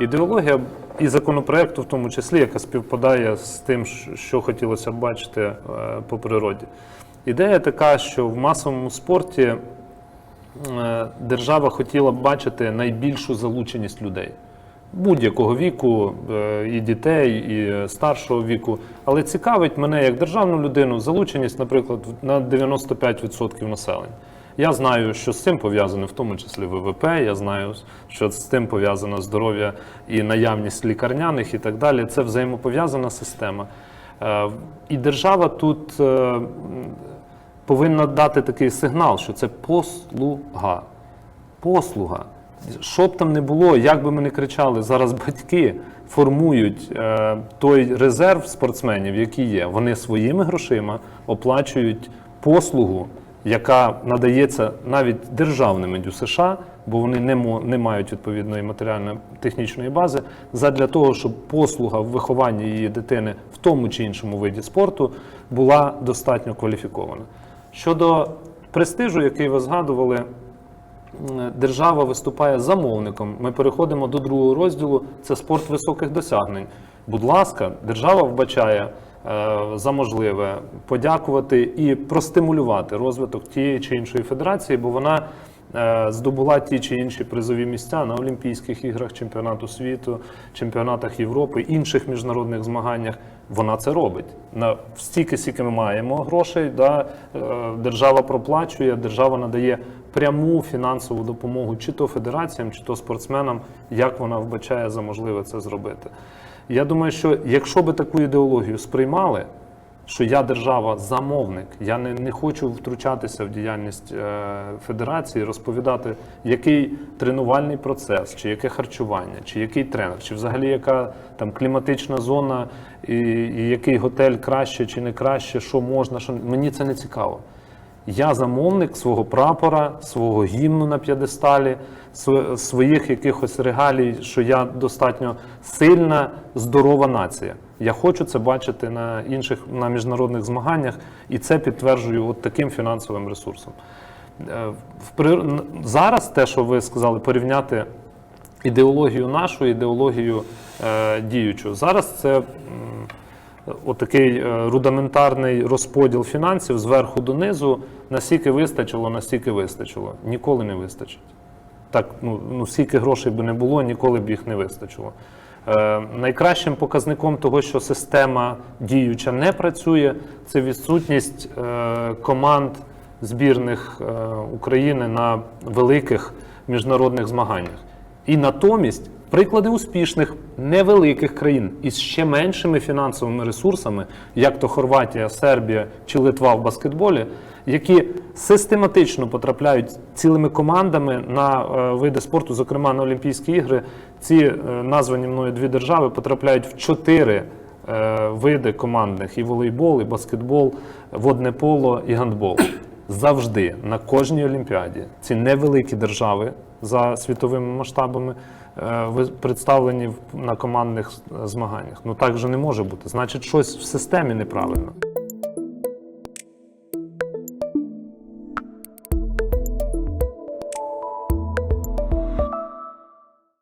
ідеологія і законопроекту, в тому числі, яка співпадає з тим, що- хотілося б бачити е, по природі. Ідея така, що в масовому спорті е, держава хотіла б бачити найбільшу залученість людей будь-якого віку, е, і дітей, і старшого віку. Але цікавить мене як державну людину залученість, наприклад, на 95% населення. Я знаю, що з цим пов'язане в тому числі ВВП. Я знаю, що з цим пов'язано здоров'я і наявність лікарняних і так далі. Це взаємопов'язана система. Е, І держава тут е, повинна дати такий сигнал, що це послуга. Послуга. Що б там не було, як би ми не кричали, зараз батьки формують е, той резерв спортсменів, який є. Вони своїми грошима оплачують послугу, яка надається навіть державними ДЮСШ, США, бо вони не, не мають відповідної матеріально-технічної бази, задля того, щоб послуга в вихованні її дитини в тому чи іншому виді спорту була достатньо кваліфікована. Щодо престижу, який ви згадували, держава виступає замовником. Ми переходимо до другого розділу. Це спорт високих досягнень. Будь ласка, держава вбачає за можливе подякувати і простимулювати розвиток тієї чи іншої федерації, бо вона е, здобула ті чи інші призові місця на Олімпійських іграх, чемпіонату світу, чемпіонатах Європи, інших міжнародних змаганнях. Вона це робить. На стільки, скільки ми маємо грошей, да, е, держава проплачує, держава надає пряму фінансову допомогу чи то федераціям, чи то спортсменам, як вона вбачає за можливе це зробити. Я думаю, що якщо би таку ідеологію сприймали, що я держава замовник, я не, не хочу втручатися в діяльність е, федерації, розповідати, який тренувальний процес, чи яке харчування, чи який тренер, чи взагалі яка там кліматична зона, і, і який готель краще чи не краще, що можна, що мені це не цікаво. Я замовник свого прапора, свого гімну на п'єдесталі, своїх якихось регалій, що я достатньо сильна, здорова нація. Я хочу це бачити на інших на міжнародних змаганнях, і це підтверджую от таким фінансовим ресурсом. Е, Зараз те, що ви сказали, порівняти ідеологію нашу, ідеологію е, діючу. Зараз це отакий е, рудиментарний розподіл фінансів зверху донизу. Наскільки вистачило, настільки вистачило. Ніколи не вистачить. Так, ну, ну скільки грошей би не було, ніколи б їх не вистачило. Е, найкращим показником того, що система діюча не працює, це відсутність е, команд збірних е, України на великих міжнародних змаганнях. І натомість приклади успішних невеликих країн із ще меншими фінансовими ресурсами, як то Хорватія, Сербія чи Литва в баскетболі, які систематично потрапляють цілими командами на е, види спорту, зокрема на Олімпійські ігри. Ці е, названі мною дві держави потрапляють в чотири е, види командних: і волейбол, і баскетбол, водне поло і гандбол. Завжди на кожній олімпіаді ці невеликі держави за світовими масштабами представлені в- на командних е, змаганнях. Ну так же не може бути. Значить, щось в системі неправильно.